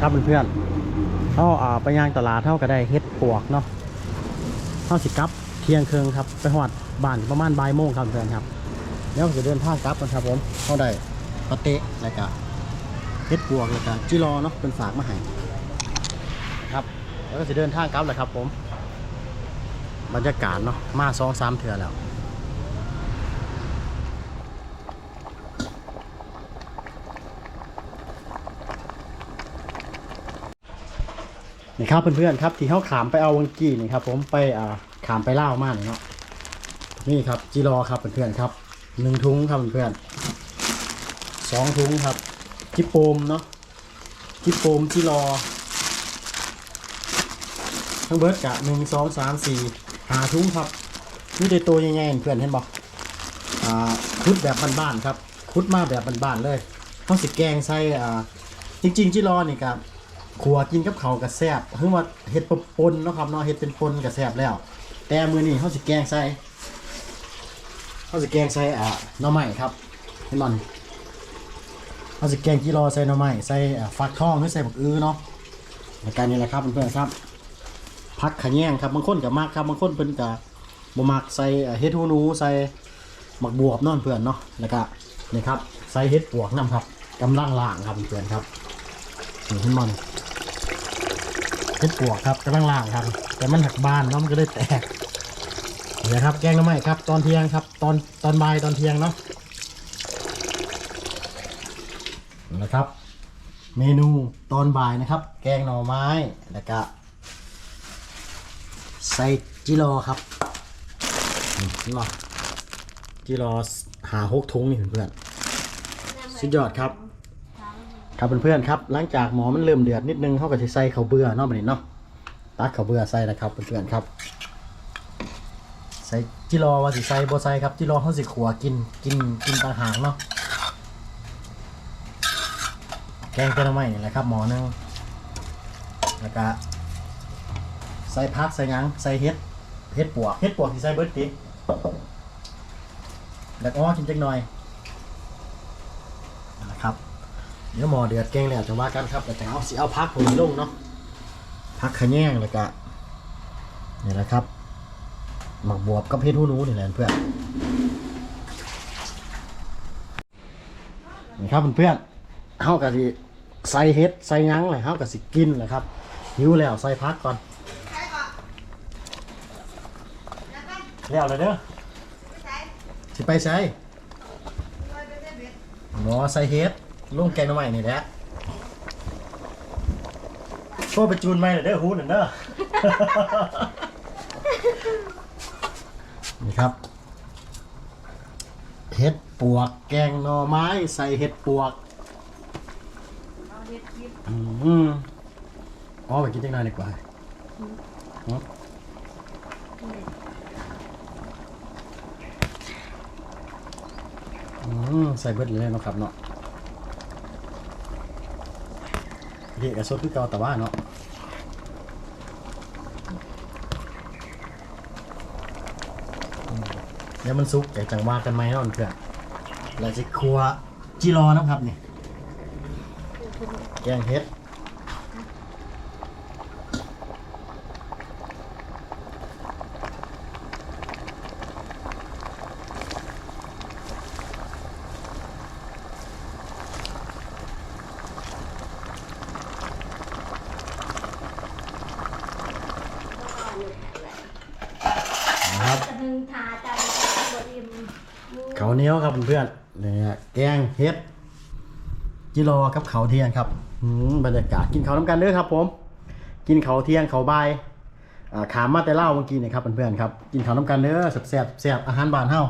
ครับเพื่อนๆเขาอ่าไปย่างตลาดเท่าก็ได้เฮ็ดปวกเนาะเท่าสิกลับเที่ยงคืนครับไปหอดบ้านประมาณบ่ายโมงครับเพื่อนครับ แล้วจะเดินทางกลับกันครับผมเขาได้ปาเตะแล้วก็เฮ็ดปวกแล้วก็จิรอเนาะเป็นฝากมาให้ครับ แล้วก็จะเดินทางกลับแหละครับผม บรรยากาศเนาะมาสองสามเถื่อแล้ว นี่ครับเพื่อนๆครับที่เขาขามไปเอาวังกี้นี่ครับผมไปอ่าขามไปเล่ามากเนาะนี่ครับจีรอครับเพื่อนๆครับหนึ่งถุงครับเพื่อนๆสองถุงครับจิโปมเนาะจิโปมจีรอทั้งเบิร์ดกะหนึ่งสองสามสี่หาถุงครับนี่ได้ตัวใหญ่ๆเพื่อนเห็นบอกอ่าคุดแบบบ้านๆครับคุดมาแบบบ้านๆเลยเขาสิแกงใส่อ่าจริงๆจีรอนี่ครับ ขัวกินกับเขาวกับแซบคือว่าเห็ดปนๆเนาะครับเนาะเห็ดเป็นปนกับแซบแล้ว แต่มือนี้เขาสิแกงใส่เขาสิแกงใส่อ่าหน่อไม้ครับเห็นมันเขาสิแกงกิโลใส่หน่อไม้ใส่อ่าฟักทองหรือใส่บักอื้อเนาะในการนี้แหละครับเพื่อนๆครับพักขะแยงครับบางคนกับมากครับบางคนเพิ่นกับ่มักใส่อ่าเห็ดหูหนูใส่หมักบวบเนอนเพื่อนเนาะแล้วก็นี่ครับใส่เห็ดปวกนํครับกำลังล่างครับเพื่อนๆครับนี่เห็นมัน เห็ดปวกครับกำลังล่างครับ แต่มันหักบานเนาะมันก็เลยแตกนี่นะครับ แกงหน้ำไม้ครับ ตอนเที่ยงครับ ตอนตอนบ่ายตอนเที่ยงเนาะนะครับ เมนูตอนบ่ายนะครับ แกงหน่อไม้แล้วก็ใส่จิโรอครับนี่ห็นบ่จิโรอหาหกถุงนี่เพื่อนสุดยอดครับ ครับเพื่อนๆครับหลังจากหมอมันเริ่มเดือดนิดนึงเขาก็จะใส่ข้าวเบื่อเนาะบัดนี้เนาะตักข้าวเบื่อใส่นะครับเพื่อนๆครับ ใส่จิรอว่าสิใส่บ่ใส่ครับจิรอเขาสิขัวกินกินกินต่างหากเนาะแกงเต้นไม้นี่แหละครับหมอนึงแล้วก็ใส่พักใส่หยังใส่เฮ็ดเฮ็ดปวกเฮ็ดปวกที่ใส่เบิร์ดติแล้วก็กินจักหน่อยนั่นแหละครับ เดี๋ยวหมอเดือดแกงแล้วจะว่ากันครับแต่จะเอาสิเอาพักผมลงเนาะพักขะแยงแล้วก็นี่แหละครับ หมักบวบกับเพชรหูหนูนี่แหละเพื่อนนี่ครับเพื่อนๆเฮากับสิใส่เฮ็ดใส่ยังเลยเฮากับสิกินเลยครับ หิวแล้วใส่พักก่อน แล้วเลยเด้อสิไปใส่หมอใส่เฮ็ด ลุงแกงหน้ำใหม่นี่แหละโทษไปจูนไม่เลยเด้อฮู้นั่นเด้อ นี่ครับ เห็ดปวก แกงหน่อไม้ใส่เห็ดปวก อืมอ๋อไปกินจังหน่อยดีกว่าหือืมใส่เบิดเลยเนาะครับเนาะ เด็กกระสดคือเก่าแต่ว่าเนาะเดี๋ยวมันซุกใจจังว่ากันไหมเนาะเพื่อนเราจะครัวจีรอนะครับนี่แกงเห็ดนะครับ กระดึงทาจันบริม เขาวเหนี้ยวครับเพื่อนๆเนี่ยแกงเห็ดจิโรกับเขาวเทียนครับอืมบรรยากาศกินข้าวน้ำกันเด้อครับ ผม กินเขาวเทียนเขาวบ่ายอ่าขามมาแต่เล่าเมื่อกี้นะครับเพื่อนๆครับ กินข้าวน้ำกันเด้อแซ่บแซ่บอาหารบ้านเฮา